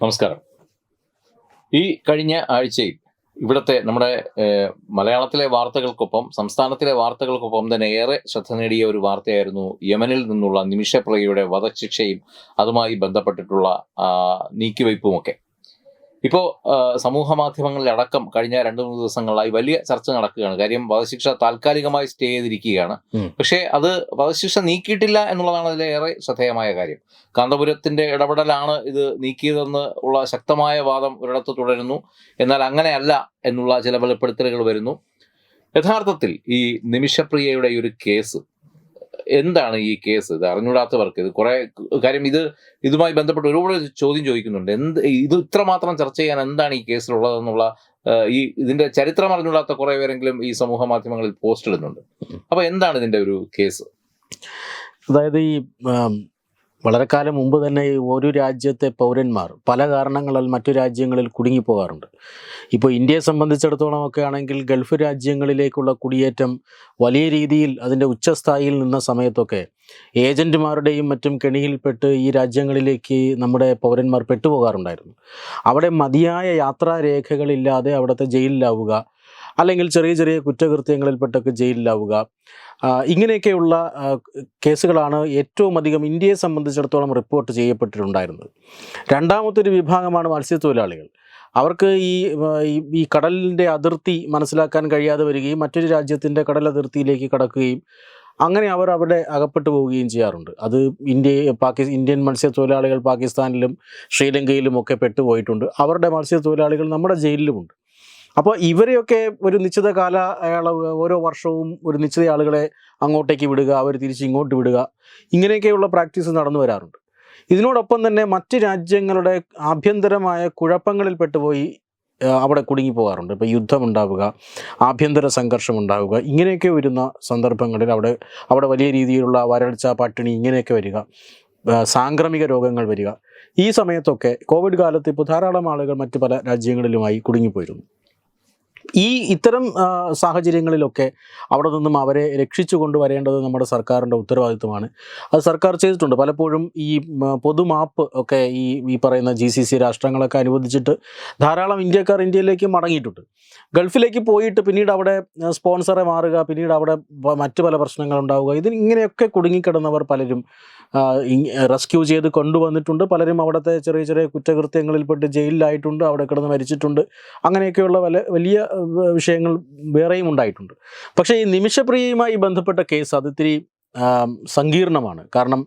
നമസ്കാരം. ഈ കഴിഞ്ഞ ആഴ്ചയിൽ ഇവിടുത്തെ നമ്മുടെ മലയാളത്തിലെ വാർത്തകൾക്കൊപ്പം സംസ്ഥാനത്തിലെ വാർത്തകൾക്കൊപ്പം തന്നെ ഏറെ ശ്രദ്ധ നേടിയ ഒരു വാർത്തയായിരുന്നു യമനിൽ നിന്നുള്ള നിമിഷപ്രിയയുടെ വധശിക്ഷയും അതുമായി ബന്ധപ്പെട്ടിട്ടുള്ള നീക്കിവയ്പുമൊക്കെ ഇപ്പോൾ സമൂഹ മാധ്യമങ്ങളിലടക്കം കഴിഞ്ഞ രണ്ട് മൂന്ന് ദിവസങ്ങളായി വലിയ ചർച്ച നടക്കുകയാണ്. കാര്യം വധശിക്ഷ താൽക്കാലികമായി സ്റ്റേ ചെയ്തിരിക്കുകയാണ്. പക്ഷേ അത് വധശിക്ഷ നീക്കിയിട്ടില്ല എന്നുള്ളതാണ് അതിലേറെ ശ്രദ്ധേയമായ കാര്യം. കാന്തപുരത്തിന്റെ ഇടപെടലാണ് ഇത് നീക്കിയതെന്ന് ഉള്ള ശക്തമായ വാദം ഒരിടത്ത് തുടരുന്നു. എന്നാൽ അങ്ങനെയല്ല എന്നുള്ള ചില വെളിപ്പെടുത്തലുകൾ വരുന്നു. യഥാർത്ഥത്തിൽ ഈ നിമിഷപ്രിയയുടെ ഈ ഒരു കേസ് എന്താണ് ഈ കേസ്? ഇത് അറിഞ്ഞൂടാത്തവർക്ക് ഇത് കുറെ കാര്യം ഇത് ഇതുമായി ബന്ധപ്പെട്ട് ഒരുപാട് ചോദ്യം ചോദിക്കുന്നുണ്ട്. എന്ത് ഇത് ഇത്രമാത്രം ചർച്ച ചെയ്യാൻ എന്താണ് ഈ കേസിലുള്ളതെന്നുള്ള ഈ ഇതിന്റെ ചരിത്രം അറിഞ്ഞൂടാത്ത കുറെ പേരെങ്കിലും ഈ സമൂഹ മാധ്യമങ്ങളിൽ പോസ്റ്റ് ഇടുന്നുണ്ട്. അപ്പൊ എന്താണ് ഇതിന്റെ ഒരു കേസ്? അതായത് ഈ വളരെ കാലം മുമ്പ് തന്നെ ഒരു രാജ്യത്തെ പൗരന്മാർ പല കാരണങ്ങളാൽ മറ്റു രാജ്യങ്ങളിൽ കുടുങ്ങിപ്പോകാറുണ്ട്. ഇപ്പോൾ ഇന്ത്യയെ സംബന്ധിച്ചിടത്തോളം ഒക്കെ ആണെങ്കിൽ ഗൾഫ് രാജ്യങ്ങളിലേക്കുള്ള കുടിയേറ്റം വലിയ രീതിയിൽ അതിന്റെ ഉച്ചസ്ഥായിയിൽ നിന്ന സമയത്തൊക്കെ ഏജന്റുമാരുടെയും മറ്റും കെണിയിൽപ്പെട്ട് ഈ രാജ്യങ്ങളിലേക്ക് നമ്മുടെ പൗരന്മാർ പെട്ടുപോകാറുണ്ടായിരുന്നു. അവിടെ മതിയായ യാത്രാരേഖകളില്ലാതെ അവിടുത്തെ ജയിലിലാവുക അല്ലെങ്കിൽ ചെറിയ ചെറിയ കുറ്റകൃത്യങ്ങളിൽപ്പെട്ടൊക്കെ ജയിലിലാവുക. ഇങ്ങനെയൊക്കെയുള്ള കേസുകളാണ് ഏറ്റവും അധികം ഇന്ത്യയെ സംബന്ധിച്ചിടത്തോളം റിപ്പോർട്ട് ചെയ്യപ്പെട്ടിട്ടുണ്ടായിരുന്നത്. രണ്ടാമത്തൊരു വിഭാഗമാണ് മത്സ്യത്തൊഴിലാളികൾ. അവർക്ക് ഈ ഈ- കടലിന്റെ അതിർത്തി മനസ്സിലാക്കാൻ കഴിയാതെ വരികയും മറ്റൊരു രാജ്യത്തിന്റെ കടൽ അതിർത്തിയിലേക്ക് കടക്കുകയും അങ്ങനെ അവർ അവിടെ അകപ്പെട്ടു പോവുകയും ചെയ്യാറുണ്ട്. അത് ഇന്ത്യ പാകി ഇന്ത്യൻ മത്സ്യത്തൊഴിലാളികൾ പാകിസ്ഥാനിലും ശ്രീലങ്കയിലും ഒക്കെ പെട്ടുപോയിട്ടുണ്ട്. അവരുടെ മത്സ്യത്തൊഴിലാളികൾ നമ്മുടെ ജയിലിലുമുണ്ട്. അപ്പോൾ ഇവരെയൊക്കെ ഒരു നിശ്ചിത കാല അളവ് ഓരോ വർഷവും ഒരു നിശ്ചിത ആളുകളെ അങ്ങോട്ടേക്ക് വിടുക അവർ തിരിച്ച് ഇങ്ങോട്ട് വിടുക ഇങ്ങനെയൊക്കെയുള്ള പ്രാക്ടീസ് നടന്നു വരാറുണ്ട്. ഇതിനോടൊപ്പം തന്നെ മറ്റ് രാജ്യങ്ങളുടെ ആഭ്യന്തരമായ കുഴപ്പങ്ങളിൽ പെട്ടുപോയി അവിടെ കുടുങ്ങി പോകാറുണ്ട് ഇപ്പോൾ യുദ്ധമുണ്ടാവുക ആഭ്യന്തര സംഘർഷം ഉണ്ടാവുക ഇങ്ങനെയൊക്കെ വരുന്ന സന്ദർഭങ്ങളിൽ അവിടെ അവിടെ വലിയ രീതിയിലുള്ള വരൾച്ച പട്ടിണി ഇങ്ങനെയൊക്കെ വരിക സാംക്രമിക രോഗങ്ങൾ വരിക. ഈ സമയത്തൊക്കെ കോവിഡ് കാലത്ത് ഇപ്പോൾ ധാരാളം ആളുകൾ മറ്റ് പല രാജ്യങ്ങളിലുമായി കുടുങ്ങിപ്പോയിരുന്നു. ഈ ഇത്തരം സാഹചര്യങ്ങളിലൊക്കെ അവിടെ നിന്നും അവരെ രക്ഷിച്ചു കൊണ്ടുവരേണ്ടത് നമ്മുടെ സർക്കാരിന്റെ ഉത്തരവാദിത്വമാണ്. അത് സർക്കാർ ചെയ്തിട്ടുണ്ട്. പലപ്പോഴും ഈ പൊതുമാപ്പ് ഒക്കെ ഈ ഈ പറയുന്ന ജി സി സി രാഷ്ട്രങ്ങളൊക്കെ അനുവദിച്ചിട്ട് ധാരാളം ഇന്ത്യക്കാർ ഇന്ത്യയിലേക്ക് മടങ്ങിയിട്ടുണ്ട്. ഗൾഫിലേക്ക് പോയിട്ട് പിന്നീട് അവിടെ സ്പോൺസറെ മാറുക പിന്നീട് അവിടെ മറ്റു പല പ്രശ്നങ്ങൾ ഉണ്ടാവുക ഇതിന് ഇങ്ങനെയൊക്കെ കുടുങ്ങിക്കിടന്നവർ പലരും റെസ്ക്യൂ ചെയ്ത് കൊണ്ടുവന്നിട്ടുണ്ട്. പലരും അവിടുത്തെ ചെറിയ ചെറിയ കുറ്റകൃത്യങ്ങളിൽപ്പെട്ട് ജയിലിലായിട്ടുണ്ട് അവിടെ കിടന്ന് മരിച്ചിട്ടുണ്ട്. അങ്ങനെയൊക്കെയുള്ള വല വലിയ വിഷയങ്ങൾ വേറെയും ഉണ്ടായിട്ടുണ്ട്. പക്ഷേ ഈ നിമിഷപ്രിയയുമായി ബന്ധപ്പെട്ട കേസ് അത് ഇത്തിരി സങ്കീർണമാണ്. കാരണം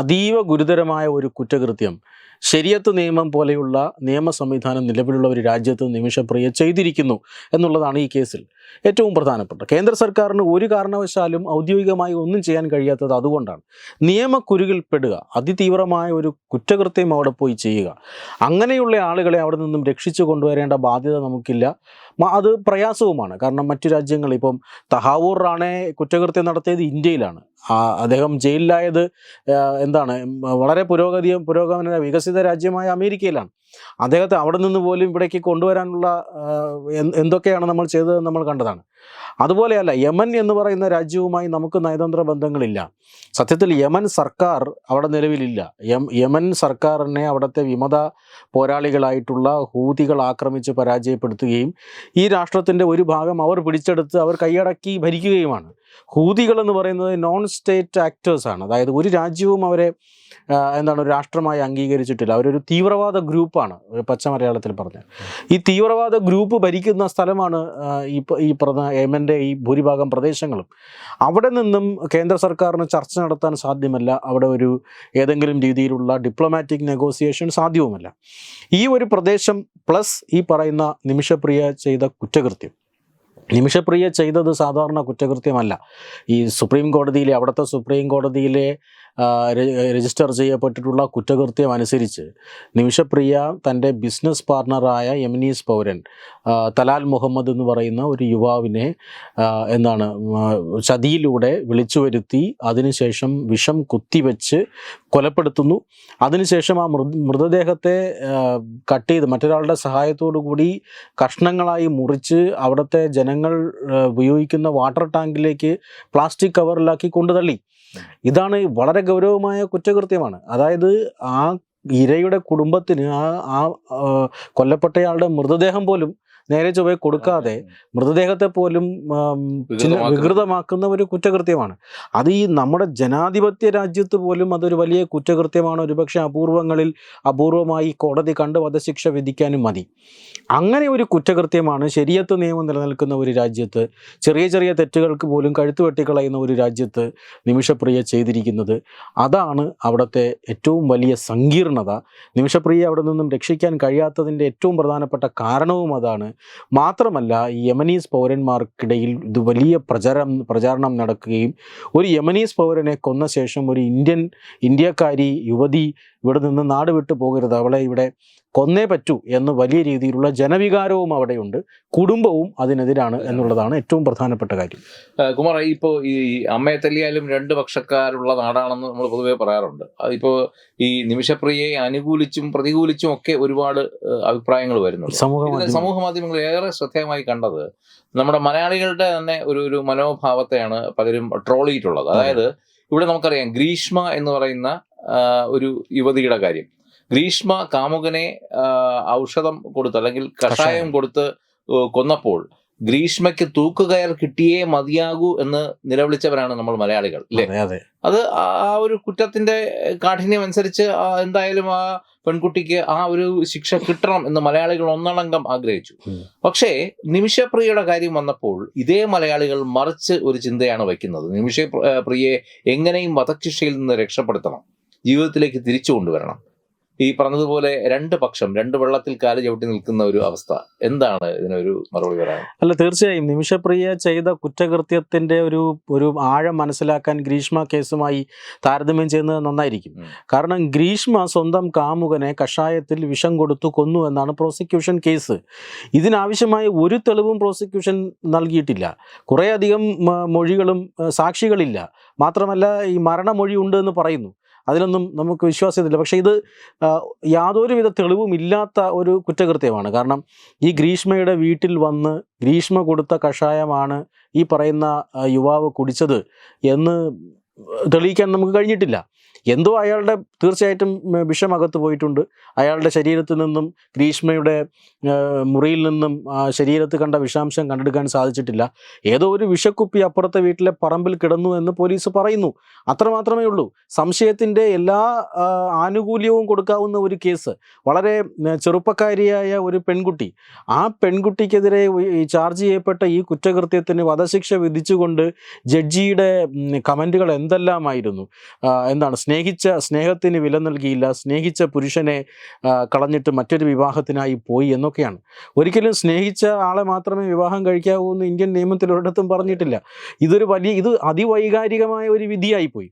അതീവ ഗുരുതരമായ ഒരു കുറ്റകൃത്യം ശരിയത്ത് നിയമം പോലെയുള്ള നിയമ സംവിധാനം നിലവിലുള്ള ഒരു രാജ്യത്ത് നിമിഷപ്രിയ ചെയ്തിരിക്കുന്നു എന്നുള്ളതാണ് ഈ കേസിൽ ഏറ്റവും പ്രധാനപ്പെട്ട. കേന്ദ്ര സർക്കാരിന് ഒരു കാരണവശാലും ഔദ്യോഗികമായി ഒന്നും ചെയ്യാൻ കഴിയാത്തത് അതുകൊണ്ടാണ്. നിയമക്കുരുകിൽപ്പെടുക അതിതീവ്രമായ ഒരു കുറ്റകൃത്യം അവിടെ പോയി ചെയ്യുക അങ്ങനെയുള്ള ആളുകളെ അവിടെ നിന്നും രക്ഷിച്ചു കൊണ്ടുവരേണ്ട ബാധ്യത നമുക്കില്ല. അത് പ്രയാസവുമാണ്. കാരണം മറ്റു രാജ്യങ്ങൾ ഇപ്പം തഹാവൂർ റാണെ കുറ്റകൃത്യം നടത്തിയത് ഇന്ത്യയിലാണ്. അദ്ദേഹം ജയിലിലായത് എന്താണ് വളരെ പുരോഗതി പുരോഗമന വികസിത രാജ്യമായ അമേരിക്കയിലാണ്. അദ്ദേഹത്തെ അവിടെ നിന്ന് പോലും ഇവിടേക്ക് കൊണ്ടുവരാനുള്ള എന്തൊക്കെയാണ് നമ്മൾ ചെയ്തതെന്ന് നമ്മൾ കണ്ടതാണ്. അതുപോലെയല്ല യമൻ എന്ന് പറയുന്ന രാജ്യവുമായി നമുക്ക് നയതന്ത്ര ബന്ധങ്ങളില്ല. സത്യത്തിൽ യമൻ സർക്കാർ അവിടെ നിലവിലില്ല. യമൻ സർക്കാരിനെ അവിടുത്തെ വിമത പോരാളികളായിട്ടുള്ള ഹൂതികൾ ആക്രമിച്ച് പരാജയപ്പെടുത്തുകയും ഈ രാഷ്ട്രത്തിന്റെ ഒരു ഭാഗം അവർ പിടിച്ചെടുത്ത് അവർ കൈയടക്കി ഭരിക്കുകയുമാണ്. ഹൂതികൾ എന്ന് പറയുന്നത് നോൺ സ്റ്റേറ്റ് ആക്ടേഴ്സാണ് അതായത് ഒരു രാജ്യവും അവരെ എന്താണ് ഒരു രാഷ്ട്രമായി അംഗീകരിച്ചിട്ടില്ല. അവരൊരു തീവ്രവാദ ഗ്രൂപ്പാണ് പച്ച മലയാളത്തിൽ പറഞ്ഞാൽ. ഈ തീവ്രവാദ ഗ്രൂപ്പ് ഭരിക്കുന്ന സ്ഥലമാണ് ഈ ഈ ഈ ഭൂരിഭാഗം പ്രദേശങ്ങളും. അവിടെ നിന്നും കേന്ദ്ര സർക്കാരിന് ചർച്ച നടത്താൻ സാധ്യമല്ല. അവിടെ ഒരു ഏതെങ്കിലും രീതിയിലുള്ള ഡിപ്ലോമാറ്റിക് നെഗോസിയേഷൻ സാധ്യവുമല്ല. ഈ ഒരു പ്രദേശം പ്ലസ് ഈ പറയുന്ന നിമിഷപ്രിയ ചെയ്ത കുറ്റകൃത്യം. നിമിഷപ്രിയ ചെയ്തത് സാധാരണ കുറ്റകൃത്യമല്ല. ഈ സുപ്രീം കോടതിയിലെ അവിടുത്തെ സുപ്രീം കോടതിയിലെ രജിസ്റ്റർ ചെയ്യപ്പെട്ടിട്ടുള്ള കുറ്റകൃത്യം അനുസരിച്ച് നിമിഷപ്രിയ തന്റെ ബിസിനസ് പാർട്ണറായ യമനീസ് പൗരൻ തലാൽ മുഹമ്മദ് എന്ന് പറയുന്ന ഒരു യുവാവിനെ എന്താണ് ചതിയിലൂടെ വിളിച്ചു വരുത്തി അതിനുശേഷം വിഷം കുത്തിവെച്ച് കൊലപ്പെടുത്തുന്നു. അതിനുശേഷം ആ മൃത മൃതദേഹത്തെ കട്ട് ചെയ്ത് മറ്റൊരാളുടെ സഹായത്തോടു കൂടി കഷ്ണങ്ങളായി മുറിച്ച് അവിടുത്തെ ജനങ്ങൾ ഉപയോഗിക്കുന്ന വാട്ടർ ടാങ്കിലേക്ക് പ്ലാസ്റ്റിക് കവറിലാക്കി കൊണ്ടു തള്ളി ഇതാണ് വളരെ ഗൗരവമായ കുറ്റകൃത്യമാണ്. അതായത് ആ ഇരയുടെ കുടുംബത്തിന് ആ ആ കൊല്ലപ്പെട്ടയാളുടെ മൃതദേഹം പോലും നേരെ ചൊവ്വെ കൊടുക്കാതെ മൃതദേഹത്തെ പോലും വികൃതമാക്കുന്ന ഒരു കുറ്റകൃത്യമാണ്. അത് ഈ നമ്മുടെ ജനാധിപത്യ രാജ്യത്ത് പോലും അതൊരു വലിയ കുറ്റകൃത്യമാണ്. ഒരുപക്ഷെ അപൂർവങ്ങളിൽ അപൂർവമായി കോടതി കണ്ട് വധശിക്ഷ വിധിക്കാനും മതി. അങ്ങനെ ഒരു കുറ്റകൃത്യമാണ് ശരിയത്ത് നിയമം നിലനിൽക്കുന്ന ഒരു രാജ്യത്ത് ചെറിയ ചെറിയ തെറ്റുകൾക്ക് പോലും കഴുത്ത് വെട്ടിക്കളയുന്ന ഒരു രാജ്യത്ത് നിമിഷപ്രിയ ചെയ്തിരിക്കുന്നത്. അതാണ് അവിടുത്തെ ഏറ്റവും വലിയ സങ്കീർണത. നിമിഷപ്രിയ അവിടെ നിന്നും രക്ഷിക്കാൻ കഴിയാത്തതിന്റെ ഏറ്റവും പ്രധാനപ്പെട്ട കാരണവും അതാണ്. മാത്രമല്ല ഈ യമനീസ് പൗരന്മാർക്കിടയിൽ ഇത് വലിയ പ്രചാരം പ്രചാരണം നടക്കുകയും ഒരു യമനീസ് പൗരനെ കൊന്ന ശേഷം ഒരു ഇന്ത്യൻ ഇന്ത്യക്കാരി യുവതി ഇവിടെ നിന്ന് നാട് വിട്ടു പോകരുത്. അവളെ ഇവിടെ കൊന്നേ പറ്റൂ എന്ന് വലിയ രീതിയിലുള്ള ജനവികാരവും അവിടെയുണ്ട്. കുടുംബവും അതിനെതിരാണ് എന്നുള്ളതാണ് ഏറ്റവും പ്രധാനപ്പെട്ട കാര്യം. കുമാർ ഇപ്പോൾ ഈ അമ്മയെ തല്ലിയാലും രണ്ട് പക്ഷക്കാരുള്ള നാടാണെന്ന് നമ്മൾ പൊതുവേ പറയാറുണ്ട്. അതിപ്പോ ഈ നിമിഷപ്രിയയെ അനുകൂലിച്ചും പ്രതികൂലിച്ചും ഒക്കെ ഒരുപാട് അഭിപ്രായങ്ങൾ വരുന്നുണ്ട്. സമൂഹ മാധ്യമങ്ങൾ. ഏറെ ശ്രദ്ധേയമായി കണ്ടത് നമ്മുടെ മലയാളികളുടെ തന്നെ ഒരു ഒരു മനോഭാവത്തെയാണ് പലരും ട്രോൾ ചെയ്തിട്ടുള്ളത്. അതായത് ഇവിടെ നമുക്കറിയാം ഗ്രീഷ്മ എന്ന് പറയുന്ന ഒരു യുവതിയുടെ കാര്യം. ഗ്രീഷ്മ കാമുകനെ ഔഷധം കൊടുത്ത് അല്ലെങ്കിൽ കഷായം. കൊടുത്ത് കൊന്നപ്പോൾ ഗ്രീഷ്മയ്ക്ക് തൂക്കുകയർ കിട്ടിയേ മതിയാകൂ എന്ന് നിലവിളിച്ചവരാണ് നമ്മൾ മലയാളികൾ അല്ലേ അതെ ആ ഒരു കുറ്റത്തിന്റെ കാഠിന്യം അനുസരിച്ച് എന്തായാലും ആ പെൺകുട്ടിക്ക് ആ ഒരു ശിക്ഷ കിട്ടണം എന്ന് മലയാളികൾ ഒന്നടങ്കം ആഗ്രഹിച്ചു. പക്ഷേ നിമിഷപ്രിയയുടെ കാര്യം വന്നപ്പോൾ ഇതേ മലയാളികൾ മറിച്ച് ഒരു ചിന്തയാണ് വയ്ക്കുന്നത്. നിമിഷ പ്രിയെ എങ്ങനെയും വധശിക്ഷയിൽ നിന്ന് രക്ഷപ്പെടുത്തണം. ജീവിതത്തിലേക്ക് തിരിച്ചു കൊണ്ടുവരണം. ഈ പറഞ്ഞതുപോലെ രണ്ട് പക്ഷം രണ്ട് വെള്ളത്തിൽ കാൽ ചവിട്ടി നിൽക്കുന്ന ഒരു അവസ്ഥ. എന്താണ് ഇതിനൊരു മറുപടി പറയാൻ അല്ല തീർച്ചയായും നിമിഷപ്രിയ ചെയ്ത കുറ്റകൃത്യത്തിന്റെ ഒരു ഒരു ആഴം മനസ്സിലാക്കാൻ ഗ്രീഷ്മ കേസുമായി താരതമ്യം ചെയ്യുന്നത് നന്നായിരിക്കും. കാരണം ഗ്രീഷ്മ സ്വന്തം കാമുകനെ കഷായത്തിൽ വിഷം കൊടുത്തു കൊന്നു എന്നാണ് പ്രോസിക്യൂഷൻ കേസ്. ഇതിനാവശ്യമായ ഒരു തെളിവും പ്രോസിക്യൂഷൻ നൽകിയിട്ടില്ല. കുറേയധികം മൊഴികളും സാക്ഷികളില്ല. മാത്രമല്ല ഈ മരണമൊഴി ഉണ്ട് എന്ന് പറയുന്നു. അതിലൊന്നും നമുക്ക് വിശ്വാസ്യതയില്ല പക്ഷേ ഇത് യാതൊരു യാതൊരുവിധ തെളിവും ഇല്ലാത്ത ഒരു കുറ്റകൃത്യമാണ്. കാരണം ഈ ഗ്രീഷ്മയുടെ വീട്ടിൽ വന്ന് ഗ്രീഷ്മ കൊടുത്ത കഷായമാണ് ഈ പറയുന്ന യുവാവ് കുടിച്ചത് എന്ന് തെളിയിക്കാൻ നമുക്ക് കഴിഞ്ഞിട്ടില്ല. എന്തോ അയാളുടെ തീർച്ചയായിട്ടും വിഷമകത്ത് പോയിട്ടുണ്ട്. അയാളുടെ ശരീരത്തിൽ നിന്നും ഗ്രീഷ്മയുടെ മുറിയിൽ നിന്നും ശരീരത്ത് കണ്ട വിഷാംശം കണ്ടെടുക്കാൻ സാധിച്ചിട്ടില്ല. ഏതോ ഒരു വിഷക്കുപ്പി അപ്പുറത്തെ വീട്ടിലെ പറമ്പിൽ കിടന്നു എന്ന് പോലീസ് പറയുന്നു. അത്രമാത്രമേ ഉള്ളൂ. സംശയത്തിന്റെ എല്ലാ ആനുകൂല്യവും കൊടുക്കാവുന്ന ഒരു കേസ്. വളരെ ചെറുപ്പക്കാരിയായ ഒരു പെൺകുട്ടി. ആ പെൺകുട്ടിക്കെതിരെ ചാർജ് ചെയ്യപ്പെട്ട ഈ കുറ്റകൃത്യത്തിന് വധശിക്ഷ വിധിച്ചുകൊണ്ട് ജഡ്ജിയുടെ കമന്റുകൾ എന്തെല്ലാമായിരുന്നു? എന്താണ് എന്താണ് സ്നേഹിച്ച സ്നേഹത്തിന് വില നൽകിയില്ല സ്നേഹിച്ച പുരുഷനെ കളഞ്ഞിട്ട് മറ്റൊരു വിവാഹത്തിനായി പോയി എന്നൊക്കെയാണ്. ഒരിക്കലും സ്നേഹിച്ച ആളെ മാത്രമേ വിവാഹം കഴിക്കാവൂ എന്ന് ഇന്ത്യൻ നിയമത്തിൽ ഒരിടത്തും പറഞ്ഞിട്ടില്ല. ഇതൊരു വലിയ ഇത് അതിവൈകാരികമായ ഒരു വിധിയായിപ്പോയി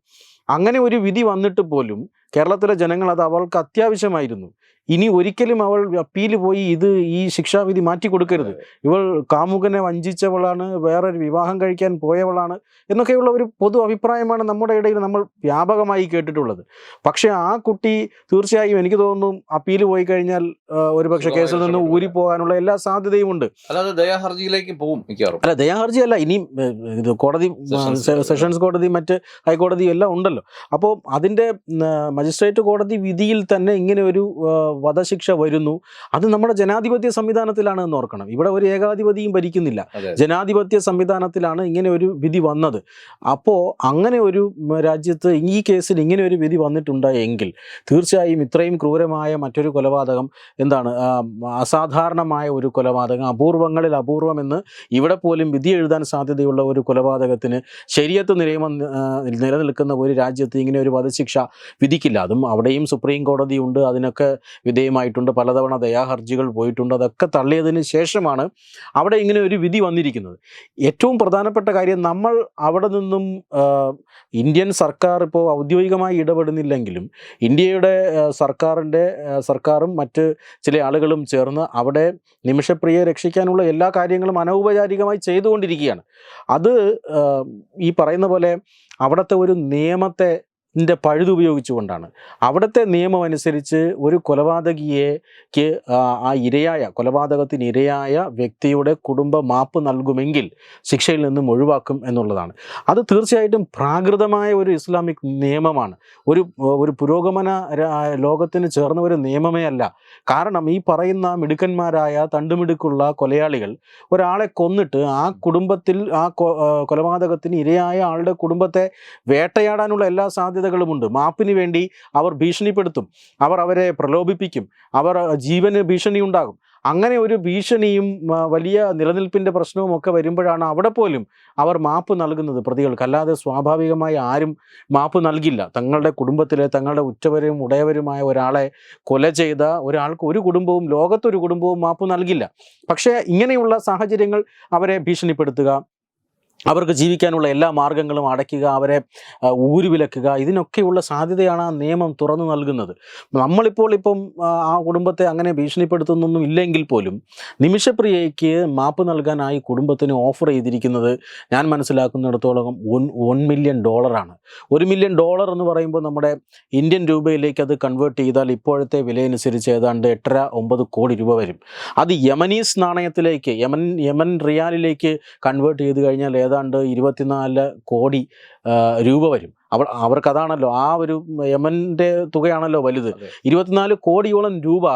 അങ്ങനെ ഒരു വിധി വന്നിട്ട് പോലും കേരളത്തിലെ ജനങ്ങൾ അത് അവൾക്ക് അത്യാവശ്യമായിരുന്നു. ഇനി ഒരിക്കലും അവൾ അപ്പീൽ പോയി ഇത് ഈ ശിക്ഷാവിധി മാറ്റി കൊടുക്കരുത്. ഇവൾ കാമുകനെ വഞ്ചിച്ചവളാണ് വേറൊരു വിവാഹം കഴിക്കാൻ പോയവളാണ് എന്നൊക്കെയുള്ള ഒരു പൊതു അഭിപ്രായമാണ് നമ്മുടെ ഇടയിൽ നമ്മൾ വ്യാപകമായി കേട്ടിട്ടുള്ളത്. പക്ഷേ ആ കുട്ടി തീർച്ചയായും എനിക്ക് തോന്നുന്നു അപ്പീൽ പോയി കഴിഞ്ഞാൽ ഒരുപക്ഷെ കേസിൽ നിന്ന് ഊരിപ്പോകാനുള്ള എല്ലാ സാധ്യതയും ഉണ്ട്. അല്ലാതെ ദയാഹർജിയിലേക്ക് പോകും മിക്കവാറും. അല്ല ദയാഹർജി അല്ല ഇനി ഇത് കോടതി സെഷൻസ് സെഷൻസ് കോടതി മറ്റ് ഹൈക്കോടതി എല്ലാം ഉണ്ടല്ലോ. അപ്പോൾ അതിന്റെ മജിസ്ട്രേറ്റ് കോടതി വിധിയിൽ തന്നെ ഇങ്ങനെ ഒരു വധശിക്ഷ വരുന്നു. അത് നമ്മുടെ ജനാധിപത്യ സംവിധാനത്തിലാണ് എന്ന് ഓർക്കണം. ഇവിടെ ഒരു ഏകാധിപതിയും ഭരിക്കുന്നില്ല. ജനാധിപത്യ സംവിധാനത്തിലാണ് ഇങ്ങനെ ഒരു വിധി വന്നത്. അപ്പോൾ അങ്ങനെ ഒരു രാജ്യത്ത് ഈ കേസിൽ ഇങ്ങനെ ഒരു വിധി വന്നിട്ടുണ്ട് എങ്കിൽ തീർച്ചയായും ഇത്രയും ക്രൂരമായ മറ്റൊരു കൊലപാതകം എന്താണ് അസാധാരണമായ ഒരു കൊലപാതകം അപൂർവങ്ങളിൽ അപൂർവമെന്ന് ഇവിടെ പോലും വിധി എഴുതാൻ സാധ്യതയുള്ള ഒരു കൊലപാതകത്തിന് ശരിയത്ത് നിയമം നിലനിൽക്കുന്ന ഒരു രാജ്യത്ത് ഇങ്ങനെ ഒരു വധശിക്ഷ വിധിക്കില്ല അതും അവിടെയും സുപ്രീം കോടതിയുണ്ട് അതിനൊക്കെ വിധേയമായിട്ടുണ്ട്. പലതവണ ദയാഹർജികൾ പോയിട്ടുണ്ട്. അതൊക്കെ തള്ളിയതിന് ശേഷമാണ് അവിടെ ഇങ്ങനെ ഒരു വിധി വന്നിരിക്കുന്നത്. ഏറ്റവും പ്രധാനപ്പെട്ട കാര്യം നമ്മൾ അവിടെ നിന്നും ഇന്ത്യൻ സർക്കാർ ഇപ്പോൾ ഔദ്യോഗികമായി ഇടപെടുന്നില്ലെങ്കിലും ഇന്ത്യയുടെ സർക്കാരിന്റെ സർക്കാരും മറ്റ് ചില ആളുകളും ചേർന്ന് അവിടെ നിമിഷപ്രിയയെ രക്ഷിക്കാനുള്ള എല്ലാ കാര്യങ്ങളും അനൗപചാരികമായി ചെയ്തുകൊണ്ടിരിക്കുകയാണ്. അത് ഈ പറയുന്ന പോലെ അവിടുത്തെ ഒരു നിയമത്തെ ന്റെ പഴുതുപയോഗിച്ചുകൊണ്ടാണ് അവിടുത്തെ നിയമം അനുസരിച്ച് ഒരു കൊലപാതകിയേക്ക് ആ, ഇരയായ കൊലപാതകത്തിന് ഇരയായ വ്യക്തിയുടെ കുടുംബ മാപ്പ് നൽകുമെങ്കിൽ ശിക്ഷയിൽ നിന്നും ഒഴിവാക്കും എന്നുള്ളതാണ്. അത് തീർച്ചയായിട്ടും പ്രാകൃതമായ ഒരു ഇസ്ലാമിക് നിയമമാണ്. ഒരു ഒരു പുരോഗമന ലോകത്തിന് ചേർന്ന ഒരു നിയമമേ അല്ല. കാരണം ഈ പറയുന്ന മിടുക്കന്മാരായ തണ്ടുമിടുക്കുള്ള കൊലയാളികൾ ഒരാളെ കൊന്നിട്ട് ആ കുടുംബത്തിൽ ആ കൊലപാതകത്തിന് ഇരയായ ആളുടെ കുടുംബത്തെ വേട്ടയാടാനുള്ള എല്ലാ സാധ്യതകളുമുണ്ട്. മാപ്പിന് വേണ്ടി അവർ ഭീഷണിപ്പെടുത്തും. അവർ അവരെ പ്രലോഭിപ്പിക്കും. അവർ ജീവന് ഭീഷണി ഉണ്ടാകും അങ്ങനെ ഒരു ഭീഷണിയും വലിയ നിലനിൽപ്പിന്റെ പ്രശ്നവും ഒക്കെ വരുമ്പോഴാണ് അവിടെ പോലും അവർ മാപ്പ് നൽകുന്നത് പ്രതികൾക്ക്. അല്ലാതെ സ്വാഭാവികമായി ആരും മാപ്പ് നൽകില്ല. തങ്ങളുടെ കുടുംബത്തിലെ തങ്ങളുടെ ഉറ്റവരും ഉടയവരുമായ ഒരാളെ കൊല ചെയ്ത ഒരാൾക്ക് ഒരു കുടുംബവും ലോകത്തൊരു കുടുംബവും മാപ്പ് നൽകില്ല. പക്ഷേ ഇങ്ങനെയുള്ള സാഹചര്യങ്ങൾ അവരെ ഭീഷണിപ്പെടുത്തുക അവർക്ക് ജീവിക്കാനുള്ള എല്ലാ മാർഗങ്ങളും അടയ്ക്കുക അവരെ ഊരുവിലക്കുക ഇതിനൊക്കെയുള്ള സാധ്യതയാണ് ആ നിയമം തുറന്നു നൽകുന്നത്. നമ്മളിപ്പോൾ ഇപ്പം ആ, ആ കുടുംബത്തെ അങ്ങനെ ഭീഷണിപ്പെടുത്തുന്നൊന്നും ഇല്ലെങ്കിൽ പോലും നിമിഷപ്രിയയ്ക്ക് മാപ്പ് നൽകാനായി കുടുംബത്തിന് ഓഫർ ചെയ്തിരിക്കുന്നത് ഞാൻ മനസ്സിലാക്കുന്നിടത്തോളം വൺ വൺ മില്യൺ ഡോളറാണ്. ഒരു മില്യൺ ഡോളർ എന്ന് പറയുമ്പോൾ നമ്മുടെ ഇന്ത്യൻ രൂപയിലേക്ക് അത് കൺവേർട്ട് ചെയ്താൽ ഇപ്പോഴത്തെ വിലയനുസരിച്ച് ഏതാണ്ട് എട്ടര ഒമ്പത് കോടി രൂപ വരും. അത് യമനീസ് നാണയത്തിലേക്ക് യമൻ യമൻ റിയാലിലേക്ക് കൺവേർട്ട് ചെയ്ത് കഴിഞ്ഞാൽ ഏതാണ്ട് ഇരുപത്തിനാല് കോടി രൂപ വരും. അവർ അവർക്കതാണല്ലോ ആ ഒരു യമന്റെ തുകയാണല്ലോ വലുത്. ഇരുപത്തിനാല് കോടിയോളം രൂപ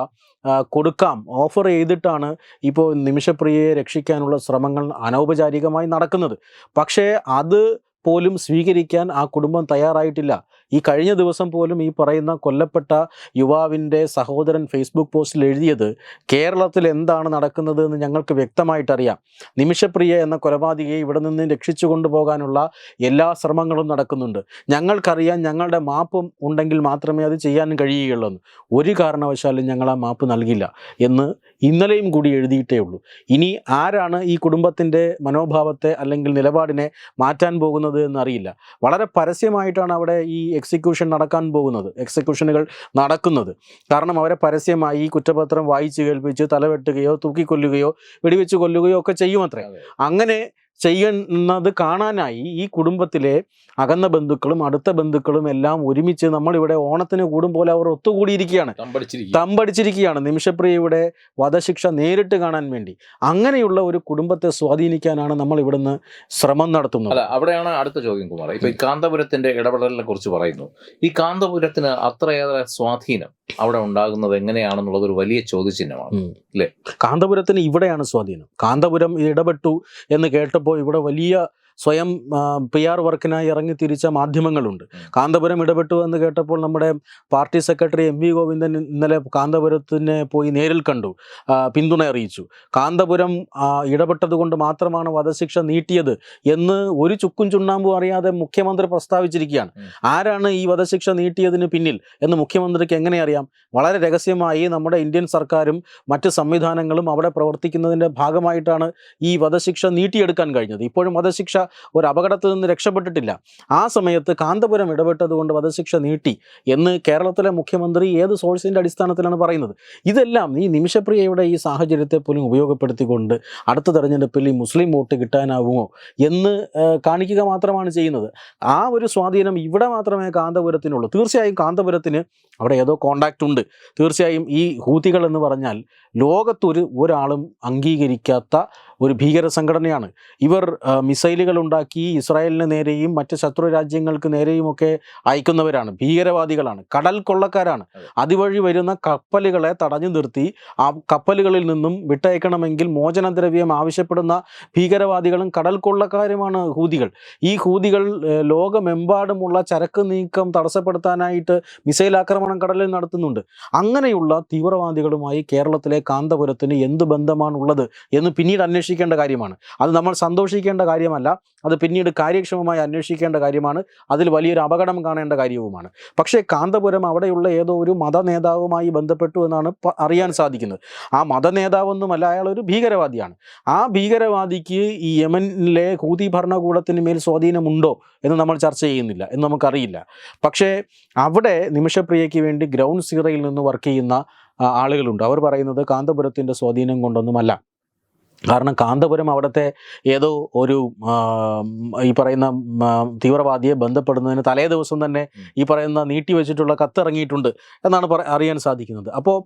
കൊടുക്കാം ഓഫർ ചെയ്തിട്ടാണ് ഇപ്പോൾ നിമിഷപ്രിയയെ രക്ഷിക്കാനുള്ള ശ്രമങ്ങൾ അനൗപചാരികമായി നടക്കുന്നത്. പക്ഷേ അത് പോലും സ്വീകരിക്കാൻ ആ കുടുംബം തയ്യാറായിട്ടില്ല. ഈ കഴിഞ്ഞ ദിവസം പോലും ഈ പറയുന്ന കൊല്ലപ്പെട്ട യുവാവിന്റെ സഹോദരൻ ഫേസ്ബുക്ക് പോസ്റ്റിൽ എഴുതിയത് കേരളത്തിൽ എന്താണ് നടക്കുന്നത് എന്ന് ഞങ്ങൾക്ക് വ്യക്തമായിട്ടറിയാം. നിമിഷപ്രിയ എന്ന കൊലപാതകയെ ഇവിടെ നിന്ന് രക്ഷിച്ചു കൊണ്ടുപോകാനുള്ള എല്ലാ ശ്രമങ്ങളും നടക്കുന്നുണ്ട്. ഞങ്ങൾക്കറിയാം ഞങ്ങളുടെ മാപ്പും ഉണ്ടെങ്കിൽ മാത്രമേ അത് ചെയ്യാൻ കഴിയുകയുള്ളൂ. ഒരു കാരണവശാലും ഞങ്ങൾ ആ മാപ്പ് നൽകില്ല എന്ന് ഇന്നലെയും കൂടി എഴുതിയിട്ടേ ഉള്ളൂ. ഇനി ആരാണ് ഈ കുടുംബത്തിന്റെ മനോഭാവത്തെ അല്ലെങ്കിൽ നിലപാടിനെ മാറ്റാൻ പോകുന്നത് എന്നറിയില്ല. വളരെ പരസ്യമായിട്ടാണ് അവിടെ ഈ എക്സിക്യൂഷൻ നടക്കാൻ പോകുന്നത് എക്സിക്യൂഷനുകൾ നടക്കുന്നത്. കാരണം അവരെ പരസ്യമായി ഈ കുറ്റപത്രം വായിച്ചു കേൾപ്പിച്ച് തലവെട്ടുകയോ തൂക്കിക്കൊല്ലുകയോ വെടിവെച്ച് കൊല്ലുകയോ ഒക്കെ ചെയ്യുമത്രേ. അങ്ങനെ ചെയ്യുന്നത് കാണാനായി ഈ കുടുംബത്തിലെ അകന്ന ബന്ധുക്കളും അടുത്ത ബന്ധുക്കളും എല്ലാം ഒരുമിച്ച് നമ്മളിവിടെ ഓണത്തിന് കൂടും പോലെ അവർ ഒത്തുകൂടിയിരിക്കുകയാണ്. തമ്പടിച്ചിരിക്കും തമ്പടിച്ചിരിക്കുകയാണ്. നിമിഷപ്രിയയുടെ വധശിക്ഷ നേരിട്ട് കാണാൻ വേണ്ടി. അങ്ങനെയുള്ള ഒരു കുടുംബത്തെ സ്വാധീനിക്കാനാണ് നമ്മൾ ഇവിടുന്ന് ശ്രമം നടത്തുന്നത്. അല്ല അവിടെയാണ് അടുത്ത ചോദ്യം കുമാർ. ഇപ്പൊ ഈ കാന്തപുരത്തിന്റെ ഇടപെടലിനെ കുറിച്ച് പറയുന്നു. ഈ കാന്തപുരത്തിന് അത്രയേറെ സ്വാധീനം അവിടെ ഉണ്ടാകുന്നത് എങ്ങനെയാണെന്നുള്ളത് ഒരു വലിയ ചോദ്യചിഹ്നമാണ്. അല്ലേ? കാന്തപുരത്തിന് ഇവിടെയാണ് സ്വാധീനം. കാന്തപുരം ഇടപെട്ടു എന്ന് കേട്ടപ്പോൾ ഇവിടെ വലിയ സ്വയം പി ആർ വർക്കിനായി ഇറങ്ങി തിരിച്ച മാധ്യമങ്ങളുണ്ട്. കാന്തപുരം ഇടപെട്ടു എന്ന് കേട്ടപ്പോൾ നമ്മുടെ party secretary M V Govindan ഇന്നലെ കാന്തപുരത്തിനെ പോയി നേരിൽ കണ്ടു പിന്തുണ അറിയിച്ചു. കാന്തപുരം ഇടപെട്ടതുകൊണ്ട് മാത്രമാണ് വധശിക്ഷ നീട്ടിയത് എന്ന് ഒരു ചുക്കും ചുണ്ണാമ്പും അറിയാതെ മുഖ്യമന്ത്രി പ്രസ്താവിച്ചിരിക്കുകയാണ്. ആരാണ് ഈ വധശിക്ഷ നീട്ടിയതിന് പിന്നിൽ എന്ന് മുഖ്യമന്ത്രിക്ക് എങ്ങനെ അറിയാം? വളരെ രഹസ്യമായി നമ്മുടെ ഇന്ത്യൻ സർക്കാരും മറ്റ് സംവിധാനങ്ങളും അവിടെ പ്രവർത്തിക്കുന്നതിന്റെ ഭാഗമായിട്ടാണ് ഈ വധശിക്ഷ നീട്ടിയെടുക്കാൻ കഴിഞ്ഞത്. ഇപ്പോഴും വധശിക്ഷ ഒരു അപകടത്തിൽ നിന്ന് രക്ഷപ്പെട്ടിട്ടില്ല. ആ സമയത്ത് കാന്തപുരം ഇടപെട്ടതുകൊണ്ട് വധശിക്ഷ നീട്ടി എന്ന് കേരളത്തിലെ മുഖ്യമന്ത്രി ഏത് സോഴ്സിന്റെ അടിസ്ഥാനത്തിലാണ് പറയുന്നത്? ഇതെല്ലാം ഈ നിമിഷപ്രിയയുടെ ഈ സാഹചര്യത്തെ പോലും ഉപയോഗപ്പെടുത്തിക്കൊണ്ട് അടുത്ത തെരഞ്ഞെടുപ്പിൽ ഈ മുസ്ലിം വോട്ട് കിട്ടാനാവുമോ എന്ന് കാണിക്കുക മാത്രമാണ് ചെയ്യുന്നത്. ആ ഒരു സ്വാധീനം ഇവിടെ മാത്രമേ കാന്തപുരത്തിനുള്ളൂ. തീർച്ചയായും കാന്തപുരത്തിന് അവിടെ ഏതോ കോണ്ടാക്റ്റ് ഉണ്ട്. തീർച്ചയായും ഈ ഹൂതികൾ എന്ന് പറഞ്ഞാൽ ലോകത്തൊരു ഒരാളും അംഗീകരിക്കാത്ത ഒരു ഭീകര സംഘടനയാണ് ഇവർ മിസൈലുകൾ ഉണ്ടാക്കി ഇസ്രായേലിന് നേരെയും മറ്റ് ശത്രു രാജ്യങ്ങൾക്ക് നേരെയുമൊക്കെ അയക്കുന്നവരാണ്. ഭീകരവാദികളാണ്. കടൽ കൊള്ളക്കാരാണ്. അതെ. അതുവഴി വരുന്ന കപ്പലുകളെ തടഞ്ഞു നിർത്തി ആ കപ്പലുകളിൽ നിന്നും വിട്ടയക്കണമെങ്കിൽ മോചനദ്രവ്യം ആവശ്യപ്പെടുന്ന ഭീകരവാദികളും കടൽ കൊള്ളക്കാരുമാണ് ഹൂതികൾ. ഈ ഹൂതികൾ ലോകമെമ്പാടുമുള്ള ചരക്ക് നീക്കം തടസ്സപ്പെടുത്താനായിട്ട് മിസൈൽ ആക്രമണം കടലിൽ നടത്തുന്നുണ്ട്. അങ്ങനെയുള്ള തീവ്രവാദികളുമായി കേരളത്തിലെ കാന്തപുരത്തിന് എന്ത് ബന്ധമാണുള്ളത് എന്ന് പിന്നീട് അന്വേഷിക്കേണ്ട കാര്യമാണ്. അത് നമ്മൾ സന്തോഷിക്കേണ്ട കാര്യമല്ല അത് പിന്നീട് കാര്യക്ഷമമായി അന്വേഷിക്കേണ്ട കാര്യമാണ് അതിൽ വലിയൊരു അപകടം കാണേണ്ട കാര്യവുമാണ്. പക്ഷേ കാന്തപുരം അവിടെയുള്ള ഏതോ ഒരു മത നേതാവുമായി ബന്ധപ്പെട്ടു എന്നാണ് അറിയാൻ സാധിക്കുന്നത്. ആ മത നേതാവൊന്നുമല്ല അയാൾ ഒരു ഭീകരവാദിയാണ്. ആ ഭീകരവാദിക്ക് ഈ യമനിലെ ഹൂതി ഭരണകൂടത്തിന് മേൽ സ്വാധീനമുണ്ടോ എന്ന് നമ്മൾ ചർച്ച ചെയ്യുന്നില്ല എന്ന് നമുക്കറിയില്ല. പക്ഷേ അവിടെ നിമിഷപ്രിയയ്ക്ക് വേണ്ടി ഗ്രൗണ്ട് സീറയിൽ നിന്ന് വർക്ക് ചെയ്യുന്ന ആളുകളുണ്ട്. അവർ പറയുന്നത് കാന്തപുരത്തിന്റെ സ്വാധീനം കൊണ്ടൊന്നുമല്ല. കാരണം കാന്തപുരം അവിടുത്തെ ഏതോ ഒരു ഈ പറയുന്ന തീവ്രവാദിയെ ബന്ധപ്പെടുന്നതിന് തലേ ദിവസം തന്നെ ഈ പറയുന്ന നീട്ടി വെച്ചിട്ടുള്ള കത്ത് ഇറങ്ങിയിട്ടുണ്ട് എന്നാണ് പറ അറിയാൻ സാധിക്കുന്നത്. അപ്പോൾ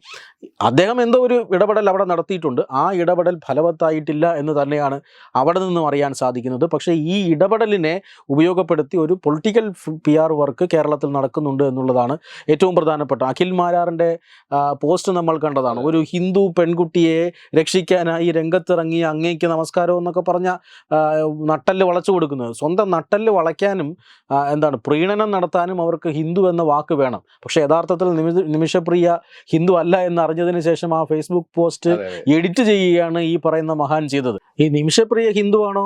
അദ്ദേഹം എന്തോ ഒരു ഇടപെടൽ അവിടെ നടത്തിയിട്ടുണ്ട്. ആ ഇടപെടൽ ഫലവത്തായിട്ടില്ല എന്ന് തന്നെയാണ് അവിടെ നിന്നും അറിയാൻ സാധിക്കുന്നത്. പക്ഷേ ഈ ഇടപെടലിനെ ഉപയോഗപ്പെടുത്തി ഒരു പൊളിറ്റിക്കൽ പി ആർ വർക്ക് കേരളത്തിൽ നടക്കുന്നുണ്ട് എന്നുള്ളതാണ് ഏറ്റവും പ്രധാനപ്പെട്ട. അഖിൽ മാരാറിന്റെ പോസ്റ്റ് നമ്മൾ കണ്ടതാണ്. ഒരു ഹിന്ദു പെൺകുട്ടിയെ രക്ഷിക്കാനായി രംഗത്തിറങ്ങി അങ്ങേക്ക് നമസ്കാരം എന്നൊക്കെ പറഞ്ഞ നട്ടൽ വളച്ചു കൊടുക്കുന്നത്. സ്വന്തം നട്ടൽ വളയ്ക്കാനും എന്താണ് പ്രീണനം നടത്താനും അവർക്ക് ഹിന്ദു എന്ന വാക്ക് വേണം. പക്ഷെ യഥാർത്ഥത്തിൽ നിമിഷ നിമിഷപ്രിയ ഹിന്ദു അല്ല എന്ന് അറിഞ്ഞതിന് ശേഷം ആ ഫേസ്ബുക്ക് പോസ്റ്റ്. എഡിറ്റ് ചെയ്യുകയാണ് ഈ പറയുന്ന മഹാൻ ചെയ്തത്. ഈ നിമിഷപ്രിയ ഹിന്ദുവാണോ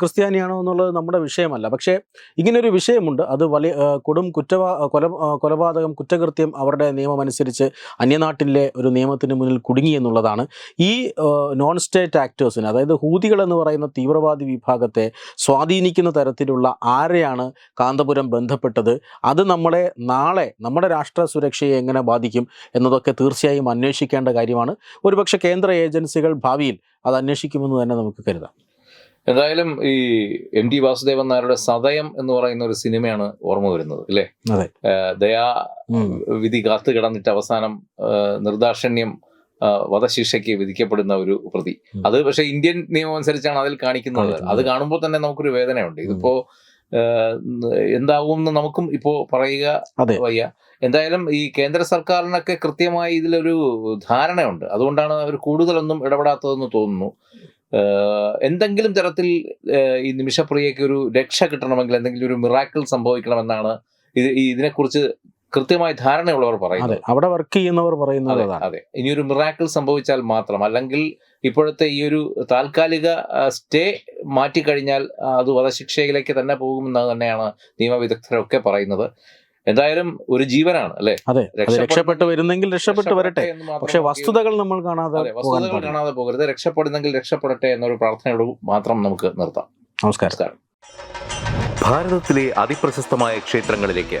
ക്രിസ്ത്യാനിയാണോ എന്നുള്ളത് നമ്മുടെ വിഷയമല്ല. പക്ഷേ ഇങ്ങനൊരു വിഷയമുണ്ട്. അത് വലിയ കൊടും കുറ്റവാ കൊല കൊലപാതകം കുറ്റകൃത്യം അവരുടെ നിയമം അനുസരിച്ച് അന്യനാട്ടിലെ ഒരു നിയമത്തിന് മുന്നിൽ കുടുങ്ങി എന്നുള്ളതാണ്. ഈ നോൺ സ്റ്റേറ്റ് ആക്ടേഴ്സിന് അതായത് ഹൂതികൾ എന്ന് പറയുന്ന തീവ്രവാദി വിഭാഗത്തെ സ്വാധീനിക്കുന്ന തരത്തിലുള്ള ആരെയാണ് കാന്തപുരം ബന്ധപ്പെട്ടത്? അത് നമ്മളെ നാളെ നമ്മുടെ രാഷ്ട്ര സുരക്ഷയെ എങ്ങനെ ബാധിക്കും എന്നതൊക്കെ തീർച്ചയായും അന്വേഷിക്കേണ്ട കാര്യമാണ്. ഒരുപക്ഷെ കേന്ദ്ര ഏജൻസികൾ ഭാവിയിൽ അത് അന്വേഷിക്കുമെന്ന് തന്നെ നമുക്ക് കരുതാം. എന്തായാലും ഈ എം ടി വാസുദേവൻ നായരുടെ സതയം എന്ന് പറയുന്ന ഒരു സിനിമയാണ് ഓർമ്മ വരുന്നത് അല്ലേ. ദയാ വിധി കാത്തു കിടന്നിട്ട് അവസാനം നിർദാക്ഷണ്യം വധശിക്ഷയ്ക്ക് വിധിക്കപ്പെടുന്ന ഒരു പ്രതി. അത് പക്ഷെ ഇന്ത്യൻ നിയമം അനുസരിച്ചാണ് അതിൽ കാണിക്കുന്നത്. അത് കാണുമ്പോൾ തന്നെ നമുക്കൊരു വേദനയുണ്ട്. ഇതിപ്പോ എന്താവും എന്ന് നമുക്കും ഇപ്പോ പറയുക. വയ്യ. എന്തായാലും ഈ കേന്ദ്ര സർക്കാരിനൊക്കെ കൃത്യമായി ഇതിലൊരു ധാരണയുണ്ട്. അതുകൊണ്ടാണ് അവർ കൂടുതലൊന്നും ഇടപെടാത്തതെന്ന് തോന്നുന്നു. എന്തെങ്കിലും തരത്തിൽ ഈ നിമിഷപ്രിയയ്ക്ക് ഒരു രക്ഷ കിട്ടണമെങ്കിൽ എന്തെങ്കിലും ഒരു മിറാക്കിൾ സംഭവിക്കണമെന്നാണ് ഇത് ഈ ഇതിനെക്കുറിച്ച് കൃത്യമായി ധാരണയുള്ളവർ പറയുന്നത് അവിടെ വർക്ക് ചെയ്യുന്നവർ പറയുന്നത് അതെ ഇനി ഒരു മിറാക്കിൾ സംഭവിച്ചാൽ മാത്രം അല്ലെങ്കിൽ ഇപ്പോഴത്തെ ഈ ഒരു താൽക്കാലിക സ്റ്റേ മാറ്റിക്കഴിഞ്ഞാൽ അത് വധശിക്ഷയിലേക്ക് തന്നെ പോകുമെന്ന് തന്നെയാണ് നിയമവിദഗ്ധരൊക്കെ പറയുന്നത്. എന്തായാലും ഒരു ജീവനാണ് അല്ലെ? അതെ രക്ഷപ്പെട്ട് വരുന്നെങ്കിൽ രക്ഷപ്പെട്ട് വരട്ടെ. പക്ഷെ വസ്തുതകൾ നമ്മൾ കാണാതെ വസ്തുതകൾ കാണാതെ പോകരുത്. രക്ഷപ്പെടുന്നെങ്കിൽ രക്ഷപ്പെടട്ടെ എന്നൊരു പ്രാർത്ഥനയോട് മാത്രം നമുക്ക് നിർത്താം. നമസ്കാരം. നമസ്കാരം. ഭാരതത്തിലെ അതിപ്രശസ്തമായ ക്ഷേത്രങ്ങളിലേക്ക്